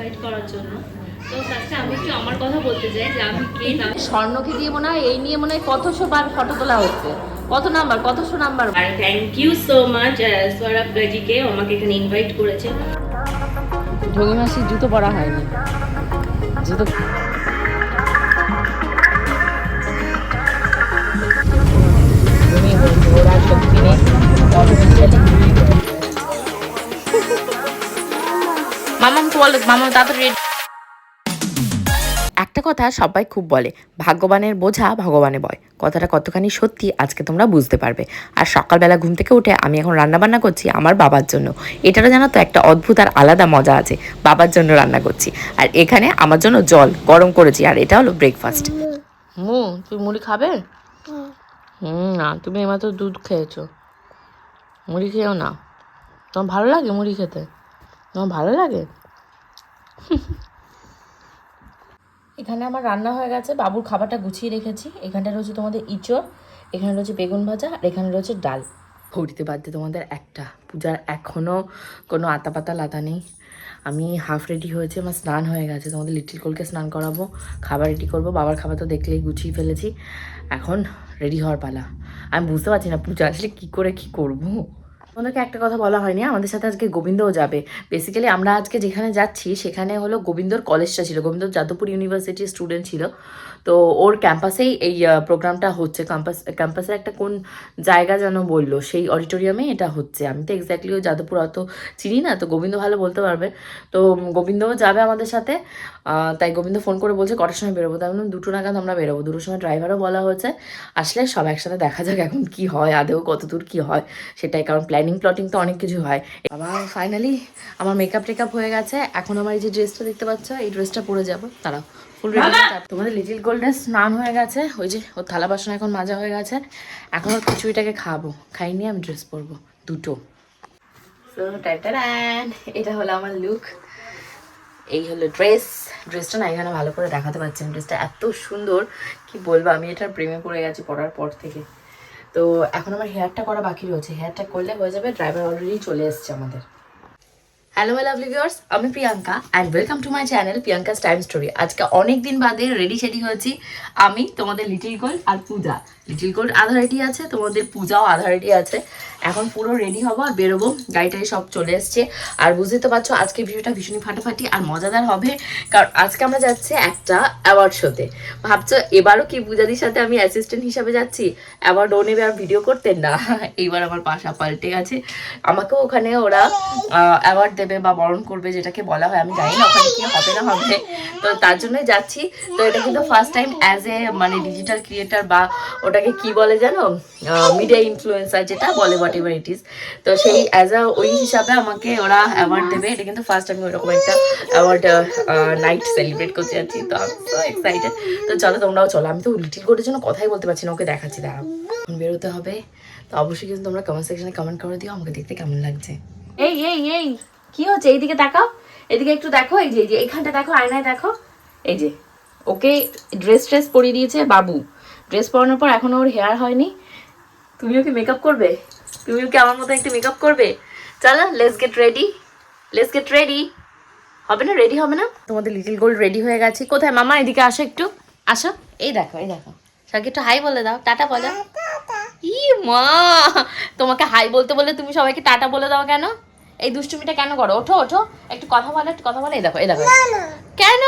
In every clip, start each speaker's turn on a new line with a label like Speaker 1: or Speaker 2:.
Speaker 1: Invite করার জন্য। তো ফার্স্টে আমি একটু আমার কথা বলতে চাই যে আমি কে স্বর্ণকে দিয়ে মনে হয় এই নিয়ে মনে হয় কতশো বার ফটো তোলা হচ্ছে? কত নাম্বার কতশো number R thank you so much Sourav গাজিকে আমাকে এখানে ইনভাইট করেছে। ঢঙ্গি জুতো পরা হয়নি। জুতো বলো মামাম তাড়াতাড়ি
Speaker 2: একটা কথা সবাই খুব বলে ভাগ্যবানের বোঝা ভগবানে বয়। কথাটা কতখানি সত্যি আজকে তোমরা বুঝতে পারবে। আর সকালবেলা ঘুম থেকে উঠে আমি এখন রান্না বান্না করছি আমার বাবার জন্য। এটারও জানো তো একটা অদ্ভুত আর আলাদা মজা আছে বাবার জন্য রান্না করছি। আর এখানে আমার জন্য জল গরম করেছি আর এটা হলো ব্রেকফাস্ট
Speaker 1: মু তুই মুড়ি খাবে? হুম না তুমি এইমাত্র দুধ খেয়েছো। মুড়ি খেয়েও না। তোমার ভালো লাগে মুড়ি খেতে? তোমার ভালো লাগে? এখানে আমার রান্না হয়ে গেছে, বাবুর খাবারটা গুছিয়ে রেখেছি। এখানটা রয়েছে তোমাদের ইঁচড়, এখানে রয়েছে বেগুন ভাজা, আর এখানে রয়েছে ডাল।
Speaker 2: ভরিতে বাদতে তোমাদের একটা। পূজার এখনও কোনো আতা পাতা লাতা নেই। আমি হাফ রেডি হয়েছে, আমার স্নান হয়ে গেছে। তোমাদের লিটিল কোলকে স্নান করাবো, খাবার রেডি করব। বাবার খাবার তো দেখলেই গুছিয়ে ফেলেছি। এখন রেডি হওয়ার পালা। আমি বুঝতে পারছি না, পূজা আসলে কী করে কী করব? তোমাদেরকে একটা কথা বলা হয়নি, আমাদের সাথে আজকে গোবিন্দও যাবে। বেসিক্যালি আমরা আজকে যেখানে যাচ্ছি, সেখানে হলো গোবিন্দর কলেজটা ছিল, গোবিন্দ যাদবপুর ইউনিভার্সিটির স্টুডেন্ট ছিল। তো ওর ক্যাম্পাসেই এই প্রোগ্রামটা হচ্ছে ক্যাম্পাস ক্যাম্পাসের একটা কোন জায়গা যেন বলল, সেই অডিটোরিয়ামে এটা হচ্ছে। আমি তো এক্স্যাক্টলি ওই যাদবপুর অত চিনি না, তো গোবিন্দ ভালো বলতে পারবে। তো গোবিন্দও যাবে আমাদের সাথে তাই গোবিন্দ ফোন করে বলছে, কটার সময় বেরোবো? তাই বললাম, দুটো নাগাদ আমরা বেরোবো। দুটোর সময় ড্রাইভারও বলা হয়েছে, আসলে সব একসাথে দেখা যাক এখন কি হয় আদেও কত দূর কী হয়, সেটাই। কারণ প্ল্যানিং প্লটিং তো অনেক কিছু হয়। আবার ফাইনালি আমার মেকআপ টেকআপ হয়ে গেছে। এখন আমার এই যে ড্রেসটা দেখতে পাচ্ছ এই ড্রেসটা পরে যাব। তারা ফুল রেডি তোমাদের লিটিল গোল্ডেন স্নান হয়ে গেছে। ওই যে ওর থালা বাসন এখন মাজা হয়ে গেছে। এখন ওর খিচুড়িটাকে খাব। খাই নিয়ে আমি ড্রেস পরবো। দুটো। এটা হলো আমার লুক এই হলো ড্রেস ড্রেসটা না এখানে ভালো করে দেখাতে পারছি ড্রেসটা এত সুন্দর। কি বলব আমি এটার প্রেমে পড়ে গেছি পড়ার পর থেকে। তো এখন আমার হেয়ারটা করা বাকি রয়েছে। হেয়ারটা করলে হয়ে যাবে ড্রাইভার অলরেডি চলে এসছে আমাদের। হ্যালো মাই লাভলি ভিউয়ার্স আমি Priyanka and welcome to my channel Priyanka's time story আজকে অনেক দিন বাদে রেডি সেডি হয়েছি। আমি তোমাদের লিটিল গোল্ড আর পূজা। লিটিল গোল্ড আধা রেডি আছে, তোমাদের পূজাও আধা রেডি আছে। এখন পুরো রেডি হব আর বেরোবো। গাড়িটাই সব চলে এসছে। আর বুঝতে পারছ, আজকে ভিডিওটা ভীষণই ফাটাফাটি আর মজাদার হবে। কারণ আজকে আমরা যাচ্ছি একটা অ্যাওয়ার্ড শোতে ভাবছ, এবারও কি পূজাদির সাথে আমি অ্যাসিস্ট্যান্ট হিসাবে যাচ্ছি? অ্যাওয়ার্ড ও নেবে আর ভিডিও করতেন না, এইবার আমার পাশা পাল্টে গেছে। আমাকেও ওখানে ওরা অ্যাওয়ার্ড দেবে। বা বরণ করবে যেটাকে বলা হয়, আমি জানি না ওখানে কি হবে না হবে। তো তার জন্যই যাচ্ছি। তো এটা কিন্তু ফার্স্ট টাইম অ্যাজ এ মানে ডিজিটাল ক্রিয়েটার বা ওটাকে কি বলে জানো? মিডিয়া ইনফ্লুয়েন্সার যেটা বলে হোয়াট এভার ইট ইজ তো সেই অ্যাজ আ ওই হিসাবে আমাকে ওরা অ্যাওয়ার্ড দেবে। এটা কিন্তু ফার্স্ট আমি ওরকম একটা অ্যাওয়ার্ড নাইট সেলিব্রেট করতে যাচ্ছি। তো এক্সাইটেড তো চলো, তোমরাও চলো। আমি তো লিটিল কোডের জন্য কথাই বলতে পারছি না, ওকে দেখাচ্ছি, দাঁড়াও। বেরোতে হবে। তো অবশ্যই কিন্তু তোমরা কমেন্ট সেকশনে কমেন্ট করে দিও, আমাকে দেখতে কেমন লাগছে।
Speaker 1: এই এই এই। কি হচ্ছে? এইদিকে তাকাও। এদিকে একটু দেখো এই যে এই যে এখানটা দেখো আয়নায় দেখো। এই যে ওকে ড্রেস ট্রেস পরিয়ে দিয়েছে বাবু। ড্রেস পরানোর পর এখনও ওর হেয়ার হয়নি। তুমিও কি মেকআপ করবে? তুমিও কি আমার মতো একটু মেকআপ করবে? চলো let's get ready let's get ready হবে না? রেডি হবে না?
Speaker 2: তোমাদের লিটিল গোল্ড রেডি হয়ে গেছে।
Speaker 1: কোথায়? মামা এদিকে আসো একটু। আসো। এই দেখো এই দেখো। সবাইকে একটু হাই বলে দাও। টাটা বলো। ই মা তোমাকে হাই বলতে বলে তুমি সবাইকে টাটা বলে দাও কেন? এই দুষ্টুমিটা কেন করো? ওঠো ওঠো। একটু কথা বলো একটু কথা বলো। এই দেখো এই দেখো। কেন?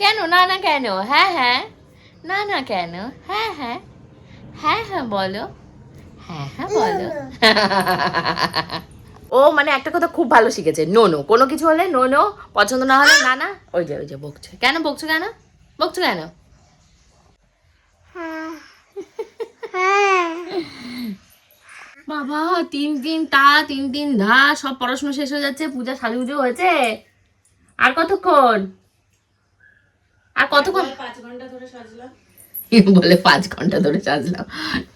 Speaker 1: কেন? না না কেন? হ্যাঁ হ্যাঁ। না না কেন? হ্যাঁ হ্যাঁ। হ্যাঁ হ্যাঁ বলো। হ্যাঁ হ্যাঁ বলো।
Speaker 2: ও মানে একটা কথা খুব ভালো শিখেছে। No no. কোনো কিছু হলে নো নো। পছন্দ না হলে না না। ওই যে ওই যে বকছে।
Speaker 1: কেন বকছো কেন? বকছো কেন? বাবা তিন দিন তা তিন দিন ধা সব পড়াশোনা শেষ হয়ে যাচ্ছে পূজা সাজুগুজো হয়েছে? আর কতক্ষণ? আর কতক্ষণ? পাঁচ ঘণ্টা ধরে সাজলাম।
Speaker 2: বলে পাঁচ ঘণ্টা ধরে সাজলাম।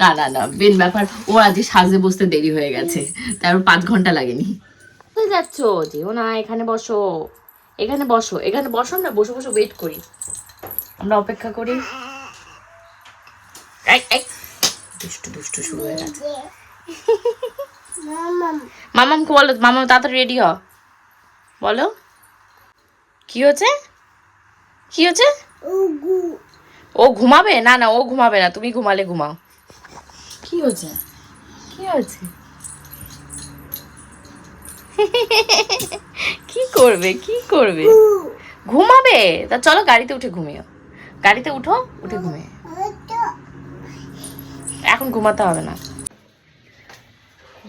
Speaker 2: না না না বেন ব্যাপার ও আজকে সাজতে বসতে দেরি হয়ে গেছে। তারপর পাঁচ ঘণ্টা লাগেনি।
Speaker 1: কোথায় যাচ্ছ? যেও না এখানে বসো। এখানে বসো এখানে বসো না বসে বসে ওয়েট করি। আমরা অপেক্ষা করি।
Speaker 2: দুষ্টু দুষ্টু শুরু হয়ে গেছে।
Speaker 1: মামামকে বলো মামাম তাড়াতাড়ি রেডি হ। বলো।
Speaker 2: কি হচ্ছে কি হচ্ছে ও ঘুমাবে? না না ও ঘুমাবে না। তুমি ঘুমালে ঘুমাও। কি হচ্ছে কি হচ্ছে কি করবে? কি করবে? ঘুমাবে? তা চলো গাড়িতে উঠে ঘুমিও। গাড়িতে উঠো উঠে ঘুমিয়ে। এখন ঘুমাতে হবে না।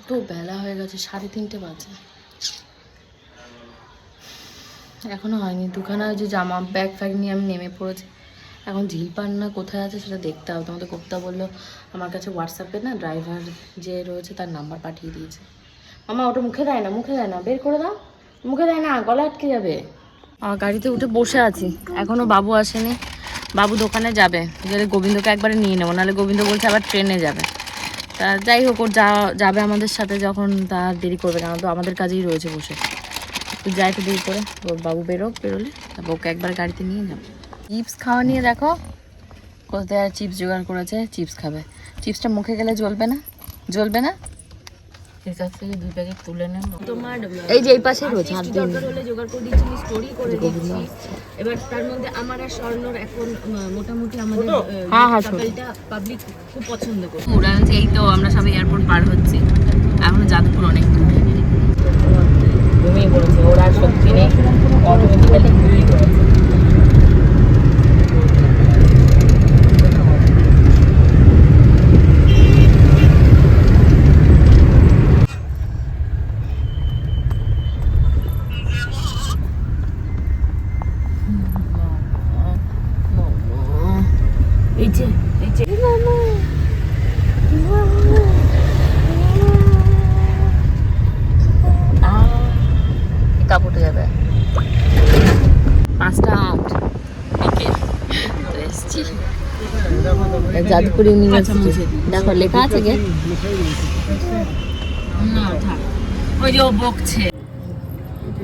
Speaker 2: কত বেলা হয়ে গেছে, সাড়ে তিনটে বাজে। এখনও হয়নি, দুখানা যে জামা ব্যাগ ফ্যাগ নিয়ে আমি নেমে পড়েছি। এখন ঝিলপান না কোথায় আছে সেটা দেখতে হবে। তোমাদের কোপ্তা বলল, আমার কাছে হোয়াটসঅ্যাপে না ড্রাইভার যে রয়েছে তার নাম্বার পাঠিয়ে দিয়েছে। মামা, ওটা মুখে দেয় না, মুখে দেয় না, বের করে দাও। মুখে দেয় না, গলা আটকে যাবে। আমার গাড়িতে উঠে বসে আছি। এখনও বাবু আসেনি। বাবু দোকানে যাবে। গেলে গোবিন্দকে একবারে নিয়ে নেব, নাহলে গোবিন্দ বলছে আবার ট্রেনে যাবে। যাই হোক, ওর যা যাবে আমাদের সাথে যখন, তা দেরি করবে কেন তো আমাদের কাজেই রয়েছে বসে। তো যাই তো দেরি করে, ওর বাবু বেরোক, বেরোলে, তারপর ওকে একবার গাড়িতে নিয়ে যাব। চিপস খাওয়া নিয়ে দেখো, কোথায় চিপস জোগাড় করেছে, চিপস খাবে। চিপসটা মুখে গেলে জ্বলবে না? জ্বলবে না? এর কাছ থেকে দুই প্যাকেট তুলে নেব।
Speaker 1: তোমার
Speaker 2: এই যে এই পাশে রয়েছে হাত
Speaker 1: দরকার হলে জোগাড় করে দিচ্ছি স্টোরি করে দিচ্ছি। এবার তার মধ্যে আমার আর স্বর্ণর এখন মোটামুটি আমাদের
Speaker 2: হ্যাঁ, হ্যাঁ, শোনো।
Speaker 1: পাবলিক খুব পছন্দ করে উড়ান এই তো আমরা সবাই এয়ারপোর্ট পার হচ্ছি। এখনও যাদবপুর অনেক দূর।
Speaker 2: ঘুমিয়ে পড়েছে ওর শক্তি নেই। অটোমেটিক্যালি ঘুমিয়ে পড়েছে
Speaker 1: এই যে এই যে
Speaker 2: কাপ উঠে যাবে পাঁচটা আট বিকেল তো এসছি যাদবপুর ইউনিভার্সিটি। দেখো লেখা আছে গে।
Speaker 1: ওই যে বকছে।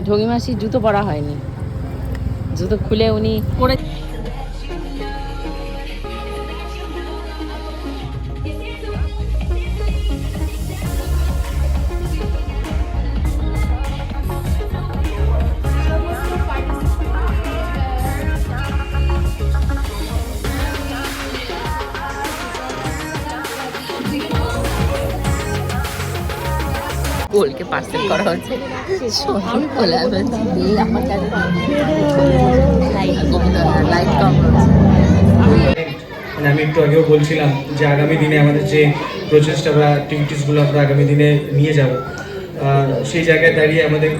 Speaker 2: ঢগি মাসির জুতো পরা হয়নি। জুতো খুলে উনি
Speaker 1: পরে
Speaker 2: গোলকে পার্সেল করা হচ্ছে। আমার কাছে লাইট কম
Speaker 3: মানে আমি একটু আগেও বলছিলাম যে আগামী দিনে আমাদের যে প্রচেষ্টা বা অ্যাক্টিভিটিসগুলো আমরা আগামী দিনে নিয়ে যাব সেই জায়গায় দাঁড়িয়ে আমাদের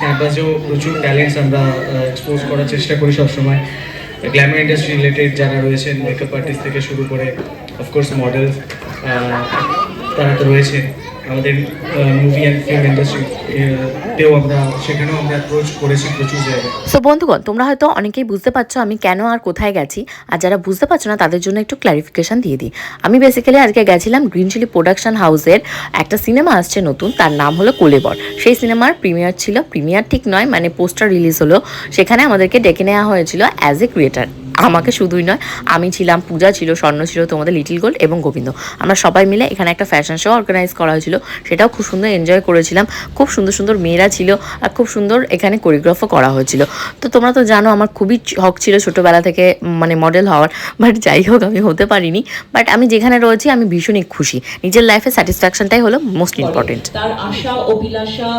Speaker 3: ক্যাম্পাসেও প্রচুর ট্যালেন্টস আমরা এক্সপোজ করার চেষ্টা করি সবসময়। গ্ল্যামার ইন্ডাস্ট্রি রিলেটেড যারা রয়েছেন মেকআপ আর্টিস্ট থেকে শুরু করে অফকোর্স মডেল তারা তো রয়েছে আমাদের মুভি অ্যান্ড ফিল্ম ইন্ডাস্ট্রি আমরা, সেখানেও আমরা অ্যাপ্রোচ করেছি প্রচুর জায়গায়।
Speaker 2: সো বন্ধুগণ, তোমরা হয়তো অনেকেই বুঝতে পারছ আমি কেন আর কোথায় গেছি। আর যারা বুঝতে পারছ না, তাদের জন্য একটু ক্লারিফিকেশন দিয়ে দিই। আমি বেসিক্যালি আজকে গেছিলাম গ্রিন চিলি প্রোডাকশন হাউসের একটা সিনেমা আসছে নতুন, তার নাম হলো কোলেবর সেই সিনেমার প্রিমিয়ার ছিল প্রিমিয়ার ঠিক নয় মানে পোস্টার রিলিজ হলো। সেখানে আমাদেরকে ডেকে নেওয়া হয়েছিল অ্যাজ এ ক্রিয়েটার আমাকে শুধুই নয়, আমি ছিলাম, পূজা ছিল, স্বর্ণ ছিল, তোমাদের লিটিল গোল্ড এবং গোবিন্দ। আমরা সবাই মিলে এখানে একটা ফ্যাশন শো অর্গানাইজ করা হয়েছিল। সেটাও খুব সুন্দর এনজয় করেছিলাম। খুব সুন্দর সুন্দর মেয়েরা ছিল আর খুব সুন্দর এখানে কোরিওগ্রাফও করা হয়েছিল। তো তোমরা তো জানো, আমার খুবই হক ছিল ছোটোবেলা থেকে মানে মডেল হওয়ার। বাট যাই হোক, আমি হতে পারিনি। বাট আমি যেখানে রয়েছি, আমি ভীষণই খুশি। নিজের লাইফে স্যাটিসফ্যাকশনটাই হলো মোস্ট ইম্পর্টেন্ট
Speaker 4: তার আশা, অভিলাষা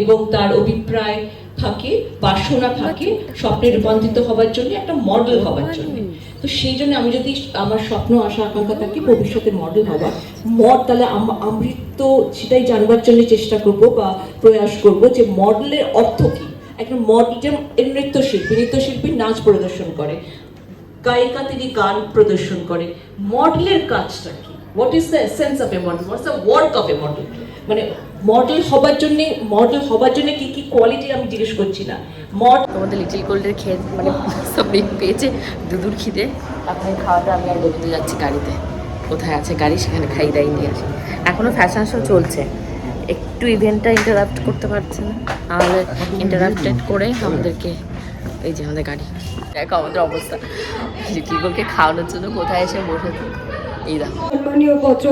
Speaker 4: এবং তার অভিপ্রায় থাকে বাসনা থাকে স্বপ্নে রূপান্তরিত হওয়ার জন্য একটা মডেল হওয়ার জন্য। তো সেই জন্য আমি যদি আমার স্বপ্ন আশা আকাঙ্ক্ষা থাকে ভবিষ্যতে মডেল হওয়ার মড তাহলে আম- আমৃত্য সেটাই জানবার জন্য চেষ্টা করব বা প্রয়াস করব যে মডেলের অর্থ কি? একটা মডেল যেমন নৃত্যশিল্পী নৃত্যশিল্পী নাচ প্রদর্শন করে গায়িকা তিনি গান প্রদর্শন করে। মডেলের কাজটা কি? What is the essence of a model what's the work of a model মানে মডেল হবার জন্য মডেল হবার জন্য কি কি কোয়ালিটি আমি জিজ্ঞেস করছি না। মড
Speaker 2: তোমাদের লিটিল গোল্ডের খেয়ে মানে সবই পেয়েছে দুদুর খিদে। আপনার খাওয়াটা আমি আর গোবিন্দ যাচ্ছি গাড়িতে। কোথায় আছে গাড়ি সেখানে খাই দাই নিয়ে আসি। এখনও ফ্যাশন শো চলছে। একটু ইভেন্টটা ইন্টারাপ্ট করতে পারছে না। আমাদের ইন্টারাপ্টেড করে আমাদেরকে এই যে আমাদের গাড়ি। দেখো আমাদের অবস্থা। লিটিল গোলকে খাওয়ানোর জন্য কোথায় এসে বসেছে। এই দেখো।
Speaker 5: সম্মানীয় পত্র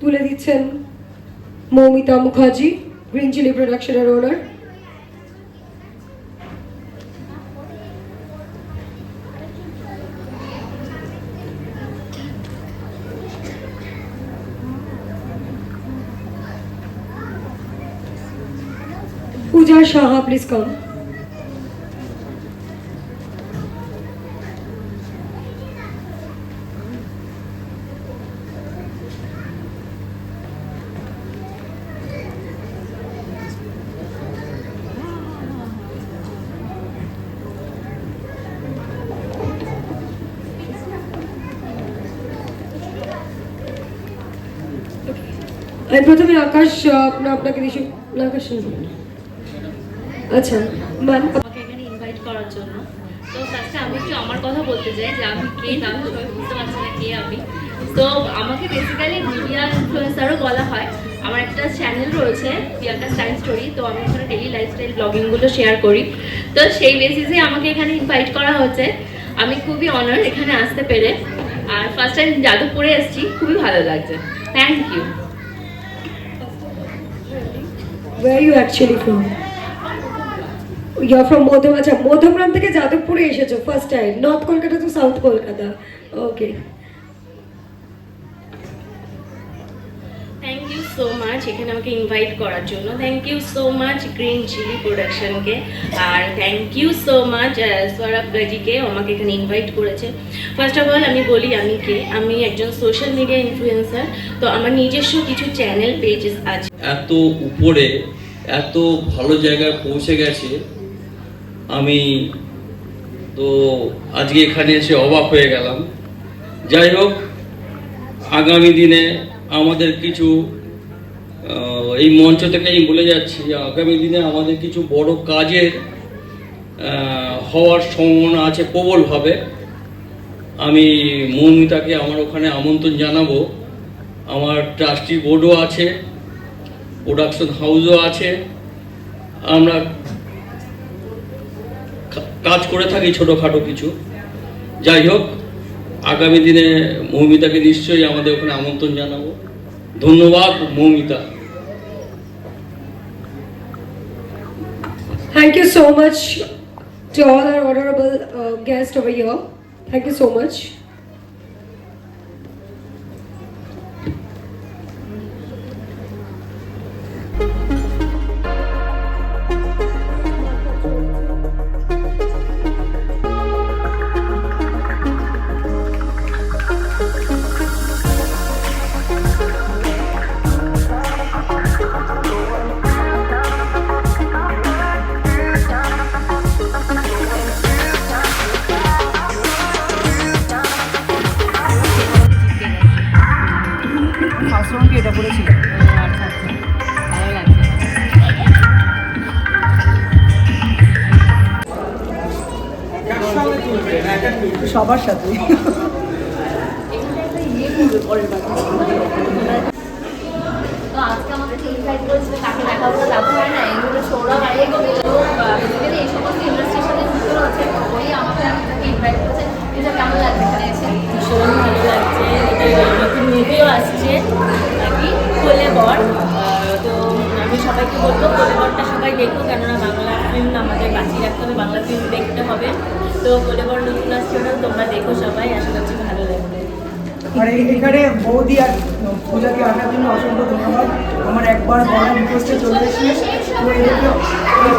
Speaker 5: তুলে দিচ্ছেন। মৌমিতা মুখার্জি গ্রিন চিলি প্রোডাকশনের ওনার পূজা সাহা প্লিজ কাম আকাশ আহ, আপনাকে না, আকাশ আচ্ছা ম্যাম
Speaker 2: আমাকে এখানে ইনভাইট করার জন্য। তো ফার্স্টে আমি একটু আমার কথা বলতে চাই যে আমি কে না সবাই বুঝতে পারছে না কে আমি। তো আমাকে বেসিক্যালি মিডিয়া ইনফ্লুয়েন্সারও বলা হয়। আমার একটা চ্যানেল রয়েছে প্রিয়াঙ্কা স্টাইল স্টোরি তো আমি ওখানে ডেলি লাইফস্টাইল ব্লগিংগুলো শেয়ার করি। তো সেই বেসিসে আমাকে এখানে ইনভাইট করা হয়েছে। আমি খুবই অনার এখানে আসতে পেরে। আর ফার্স্ট টাইম যাদবপুরে এসেছি খুবই ভালো লাগছে। Thank you
Speaker 5: where are you actually from? You're from মধ্যম আচ্ছা মধ্যমগ্রাম থেকে যাদবপুরে এসেছ first time north Kolkata to south Kolkata okay
Speaker 6: thank you so much এখানে আমাকে ইনভাইট করার জন্য। Thank you so much green chilli প্রোডাকশনকে R thank you so much Sourav গাজিকে আমাকে এখানে ইনভাইট করেছে। ফার্স্ট অফ অল আমি বলি, আমি কে? আমি একজন সোশ্যাল মিডিয়া ইনফ্লুয়েন্সার তো আমার নিজস্ব কিছু চ্যানেল পেজেস আছে।
Speaker 7: এত উপরে, এত ভালো জায়গায় পৌঁছে গেছে, আমি তো আজকে এখানে এসে অবাক হয়ে গেলাম। যাই হোক, আগামী দিনে আমাদের কিছু এই মঞ্চ থেকে আমি বলে যাচ্ছি যে আগামী দিনে আমাদের কিছু বড় কাজের হওয়ার সম্ভাবনা আছে প্রবলভাবে। আমি মৌমিতাকে আমার ওখানে আমন্ত্রণ জানাব। আমার ট্রাস্টি বোর্ডও আছে, প্রোডাকশন হাউসও আছে। আমরা কাজ করে থাকি ছোটোখাটো কিছু। যাই হোক, আগামী দিনে মৌমিতাকে নিশ্চয়ই আমাদের ওখানে আমন্ত্রণ জানাব। ধন্যবাদ Moumita.
Speaker 5: Thank you so much to all our honorable uh, guests over here. Thank you so much.
Speaker 2: এখানে এসে?
Speaker 6: ভীষণ ভালো লাগছে। নতুন মুভিও আসছে নাকি? কোলে বর। আমি সবাইকে বলব কলেবরটা সবাই দেখো, কেননা বাংলা ফিল্ম আমাদের বাঁচিয়ে রাখতে হবে, বাংলা ফিল্ম দেখতে হবে। তো কলেবর নতুন আসছে তোমরা দেখো সবাই, আশা করছি ভালো লাগবে।
Speaker 8: আর এখানে বৌদি আর পূজাকে আসার জন্য অসংখ্য ধন্যবাদ। আমার একবার বড় রিকোয়েস্টে চলে এসেছি। তো এদেরকে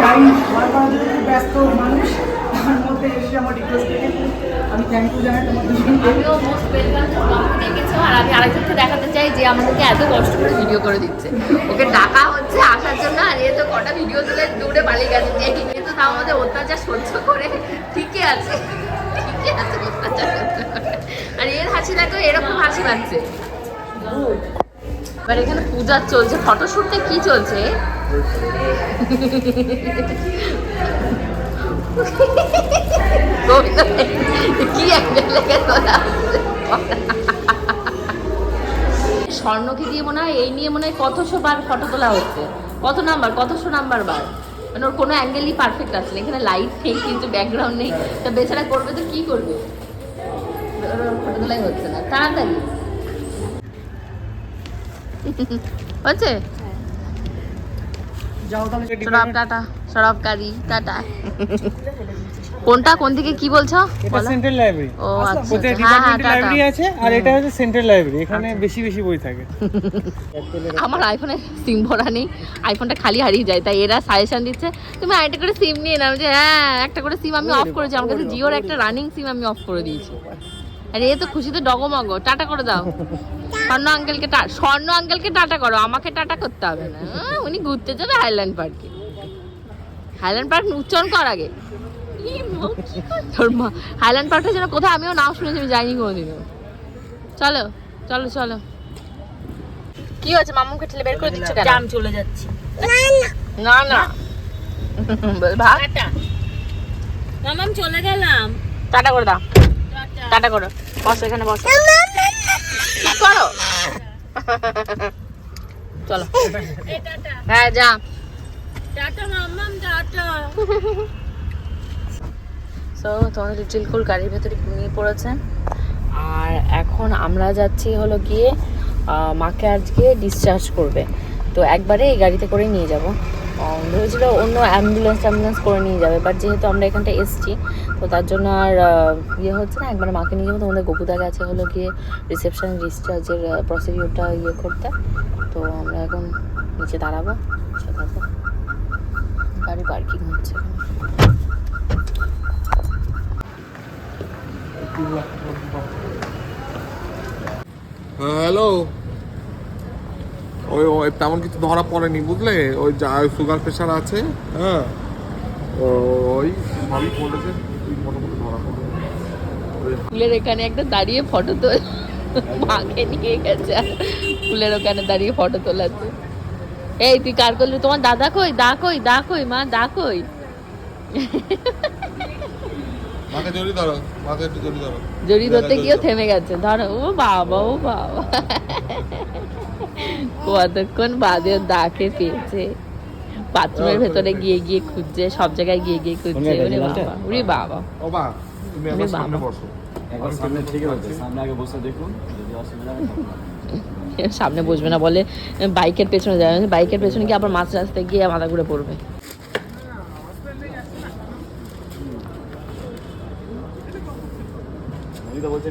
Speaker 8: টাইম বার করার জন্য খুব ব্যস্ত মানুষ। মধ্যে এসে আমার রিকোয়েস্ট থেকে আমি থ্যাংক ইউ জানাই তোমার
Speaker 2: আমিও মোস্ট ওয়েলকাম আর আমি আরেকজনকে দেখাতে চাই যে আমাদেরকে এত কষ্ট করে ভিডিও করে দিচ্ছে। ওকে ডাকা হচ্ছে আসার জন্য আর এ তো কটা ভিডিও তুলে দৌড়ে পালিয়ে গেছে। যে এ তো তাও আমাদের অত্যাচার সহ্য করে। ঠিকই আছে। ঠিকই আছে অত্যাচার আর এর হাসি দেখো, এরকম হাসি পাচ্ছে। এবার এখানে পূজা চলছে। ফটোশুটে কি চলছে? কি স্বর্ণকে দিয়ে মনে হয় এই নিয়ে মনে হয় কতশো বার ফটো তোলা হচ্ছে। কত নাম্বার কতশো নাম্বার বার। মানে ওর কোনো অ্যাঙ্গেলই পারফেক্ট আসছে না। এখানে লাইট নেই কিন্তু ব্যাকগ্রাউন্ড নেই। তা বেচারা করবে তো কি করবে? ফটো তোলাই হচ্ছে না। তাড়াতাড়ি। হচ্ছে?
Speaker 8: যাও তাহলে।
Speaker 2: টাটা। সরব কাজী টাটা। কোনটা কোন দিকে কি বলছো?
Speaker 3: এটা সেন্ট্রাল লাইব্রেরি
Speaker 2: ও আচ্ছা
Speaker 3: ওতে
Speaker 2: আচ্ছা। হ্যাঁ হ্যাঁ
Speaker 3: লাইব্রেরি আছে আর এটা হচ্ছে সেন্ট্রাল লাইব্রেরি এখানে বেশি বেশি বই থাকে।
Speaker 2: আমার আইফোনে সিম ভরা নেই আইফোনটা খালি হারিয়ে যায় তাই এরা সাজেশন দিচ্ছে তুমি আরেকটা করে সিম নিয়ে নাও। যে হ্যাঁ একটা করে সিম আমি অফ করেছি আমার কাছে জিওর একটা রানিং সিম আমি অফ করে দিয়েছি। আরে এ তো খুশিতে ডগমগ টাটা করে দাও। স্বর্ণ আঙ্কেলকে টা- স্বর্ণ আঙ্কেলকে টাটা করো আমাকে টাটা করতে হবে না। উনি ঘুরতে যাবে হাইল্যান্ড পার্কে হাইল্যান্ড পার্ক উচ্চারণ কর আগে। তোর মা হাইল্যান্ড পার্কটা যেন কোথায় আমিও নাম শুনেছি আমি যাইনি কোনোদিনও। চলো চলো চলো। কি হয়েছে মামুকে ঠেলে বের করে দিচ্ছ কেন?
Speaker 6: জাম চলে যাচ্ছে।
Speaker 2: না না।
Speaker 6: মামাম চলে গেলাম।
Speaker 2: টাটা করে দাও। টাটা। করো। বসো এখানে বসো। করো? চলো হ্যাঁ যা।
Speaker 6: টাটা মামাম টাটা
Speaker 2: সো তোমাদের লিটিল কুল গাড়ির ভেতরে ঘুমিয়ে পড়েছে। আর এখন আমরা যাচ্ছি হলো গিয়ে মাকে আজকে ডিসচার্জ করবে। তো একবারে এই গাড়িতে করে নিয়ে যাব। ভেবেছিল অন্য অ্যাম্বুলেন্স ট্যাম্বুলেন্স করে নিয়ে যাবে বাট যেহেতু আমরা এখানটা এসছি, তো তার জন্য আর ইয়ে হচ্ছে না, একবারে মাকে নিয়ে যাব। তোমাদের গপুদা গেছে হলো গিয়ে রিসেপশন ডিসচার্জের প্রসিডিউরটা ইয়ে করতে। তো আমরা এখন নিচে দাঁড়াবো সাথে সাথে গাড়ি পার্কিং হচ্ছে।
Speaker 9: হ্যাঁ হ্যালো ওই ওই তেমন কিছু ধরা পড়েনি বুঝলে? ওই যা সুগার প্রেশার আছে হ্যাঁ? ওই সবই পড়েছে ওই মোটামুটি ধরা পড়ে
Speaker 2: ফুলের এখানে একটা দাঁড়িয়ে ফটো তোল মাকে নিয়ে গেছে। ফুলের ওখানে দাঁড়িয়ে ফটো তোলাচ্ছে। এই তুই কার করলি? তোমার দাদা কই? দা কই? দা কই মা? দা কই?
Speaker 9: মাকে জড়ি ধরো মাকে একটু জড়ি ধরো।
Speaker 2: জড়ি ধরতে গিয়ে থেমে গেছে। ধরো ও বাবা ও বাবা। কতক্ষণ বাদে ওর দাকে পেয়েছে। বাথরুমের ভেতরে গিয়ে গিয়ে খুঁজছে সব জায়গায় গিয়ে গিয়ে খুঁজছে। উনি বাবা উনি বাবা।
Speaker 9: ও বা তুমি আমার সামনে বসো।
Speaker 10: একবার সামনে ঠিক আছে সামনে আগে বসে দেখুন যদি অসুবিধা হয়।
Speaker 2: সামনে বসবে না বলে বাইকের পেছনে যাবে বাইকের পেছনে গিয়ে আবার মাছ রাস্তায় গিয়ে মাথা ঘুরে পড়বে।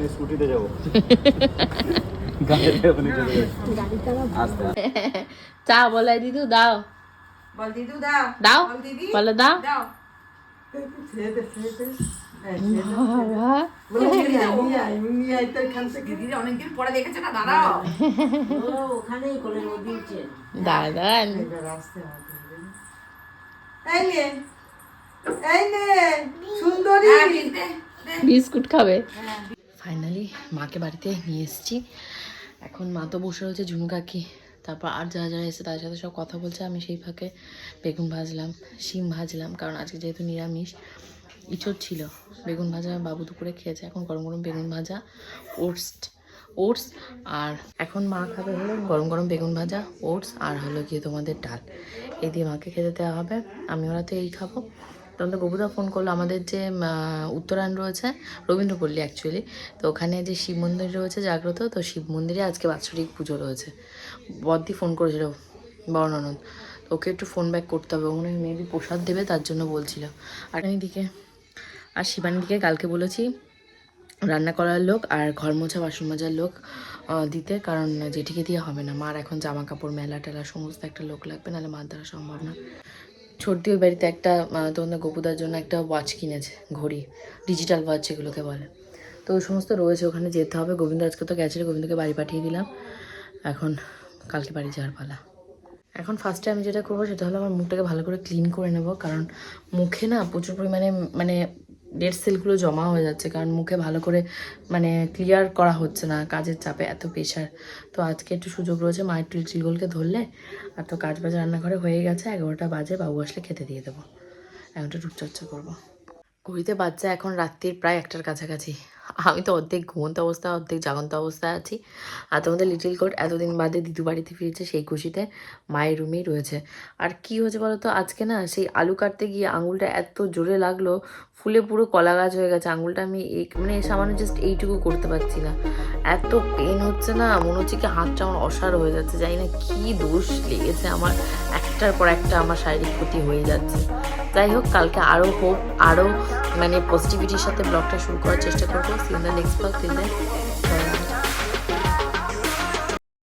Speaker 10: স্কুটিতে।
Speaker 2: চা বলাই দিদু দাও।
Speaker 11: বল দিদু দাও।
Speaker 2: দাও?
Speaker 11: বল দিদি।
Speaker 2: বলো দাও।
Speaker 11: দাও। অনেকদিন পরে দেখেছে না দাঁড়াও।
Speaker 2: দাদা
Speaker 11: এই নে এই
Speaker 2: বিস্কুট খাবে। ফাইনালি মাকে বাড়িতে নিয়ে এসেছি। এখন মা তো বসে রয়েছে ঝুনু কাকি। তারপর আর যারা যারা এসে তাদের সাথে সব কথা বলছে। আমি সেই ফাঁকে বেগুন ভাজলাম শিম ভাজলাম কারণ আজকে যেহেতু নিরামিষ। ইঁচড় ছিল। বেগুন ভাজা বাবু দুপুরে খেয়েছে। এখন গরম গরম বেগুন ভাজা, ওটস ওটস আর এখন মা খাবে হলো গরম গরম বেগুন ভাজা, ওটস আর হলো গিয়ে তোমাদের ডাল। এই দিয়ে মাকে খেতে দেওয়া হবে। আমি ওরা তো এই খাব। তখন তো গবুদা ফোন করল আমাদের যে উত্তরায়ণ রয়েছে, রবীন্দ্রপল্লী অ্যাকচুয়ালি তো ওখানে যে শিব মন্দির রয়েছে জাগ্রত, তো শিব মন্দিরে আজকে বাৎসরিক পুজো রয়েছে। বদ্দি ফোন করেছিল বর্ণনন্দ। ওকে একটু ফোন ব্যাক করতে হবে। ওখানে মেবি প্রসাদ দেবে, তার জন্য বলছিল। আর দিকে আর শিবানীদিকে কালকে বলেছি রান্না করার লোক আর ঘর মোছা, বাসন মাজার লোক দিতে, কারণ জেঠিকে দিয়ে হবে না। মার এখন জামা কাপড় মেলা টেলা, সমস্ত একটা লোক লাগবে, নাহলে মার দ্বারা সম্ভব না। ছোটদি ওই বাড়িতে একটা তোমাদের গোপুদার জন্য একটা ওয়াচ কিনেছে, ঘড়ি ডিজিটাল ওয়াচ যেগুলোকে বলে। তো ওই সমস্ত রয়েছে, ওখানে যেতে হবে। গোবিন্দ, আজকে তো গেছিল গোবিন্দকে বাড়ি পাঠিয়ে দিলাম। এখন কালকে বাড়ি যাওয়ার পালা। এখন ফার্স্টে আমি যেটা করব, সেটা হলো আমার মুখটাকে ভালো করে ক্লিন করে নেব, কারণ মুখে না প্রচুর পরিমাণে মানে ডেড সেলগুলো জমা হয়ে যাচ্ছে, কারণ মুখে ভালো করে মানে ক্লিয়ার করা হচ্ছে না কাজের চাপে এত প্রেশার তো আজকে একটু সুযোগ রয়েছে মায়ের টুল চিলগুলকে ধরলে, আর তো কাজ বাজ রান্নাঘরে হয়ে গেছে, এগারোটা বাজে, বাবু আসলে খেতে দিয়ে দেবো। এখন একটু রূপচর্চা করব। ঘড়িতে বাচ্চা এখন রাত্রির প্রায় একটার কাছাকাছি। আমি তো অর্ধেক ঘুমন্ত অবস্থায় অর্ধেক জাগন্ত অবস্থায় আছি। আর তোমাদের লিটিল কোট এতদিন বাদে দিদু বাড়িতে ফিরেছে, সেই খুশিতে মায়ের রুমেই রয়েছে। আর কি হয়েছে বলো তো আজকে না সেই আলু কাটতে গিয়ে আঙুলটা এত জোরে লাগল, ফুলে পুরো কলা গাছ হয়ে গেছে। আঙুলটা আমি এই মানে সামান্য জাস্ট এইটুকু করতে পারছি না। এত পেন হচ্ছে না, মনে হচ্ছে কি হাতটা আমার অসার হয়ে যাচ্ছে, জানি না কি দোষ লেগেছে আমার। একটার পর একটা আমার শারীরিক ক্ষতি হয়ে যাচ্ছে। যাই হোক, কালকে আরও হোপ আরও মানে পজিটিভিটির সাথে ব্লগটা শুরু করার চেষ্টা করব। সিন দ্য নেক্সট ব্লগ দিন